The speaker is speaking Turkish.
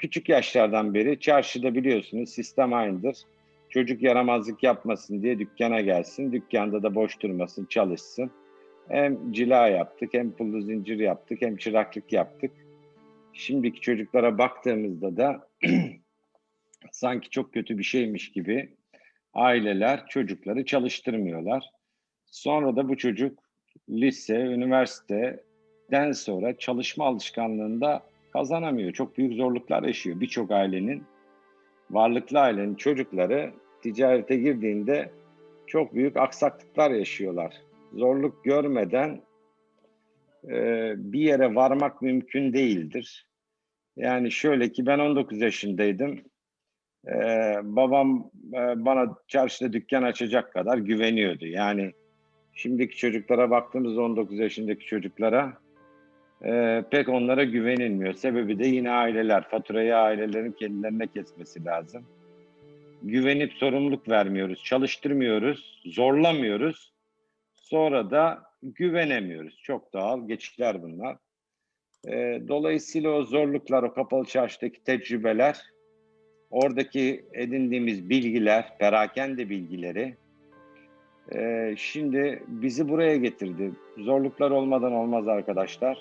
küçük yaşlardan beri çarşıda biliyorsunuz sistem aynıdır. Çocuk yaramazlık yapmasın diye dükkana gelsin. Dükkanda da boş durmasın, çalışsın. Hem cila yaptık, hem pullu zincir yaptık, hem çıraklık yaptık. Şimdiki çocuklara baktığımızda da sanki çok kötü bir şeymiş gibi aileler çocukları çalıştırmıyorlar. Sonra da bu çocuk lise, üniversiteden sonra çalışma alışkanlığında kazanamıyor. Çok büyük zorluklar yaşıyor. Birçok ailenin, varlıklı ailenin çocukları ticarete girdiğinde çok büyük aksaklıklar yaşıyorlar. Zorluk görmeden e, bir yere varmak mümkün değildir. Yani şöyle ki ben 19 yaşındaydım. Ee, babam e, bana çarşıda dükkan açacak kadar güveniyordu. Yani şimdiki çocuklara baktığımız 19 yaşındaki çocuklara e, pek onlara güvenilmiyor. Sebebi de yine aileler. Faturayı ailelerin kendilerine kesmesi lazım. Güvenip sorumluluk vermiyoruz, çalıştırmıyoruz, zorlamıyoruz. Sonra da güvenemiyoruz. Çok doğal geçişler bunlar. E, dolayısıyla o zorluklar, o kapalı çarşıdaki tecrübeler, oradaki edindiğimiz bilgiler, perakende bilgileri e, şimdi bizi buraya getirdi. Zorluklar olmadan olmaz arkadaşlar.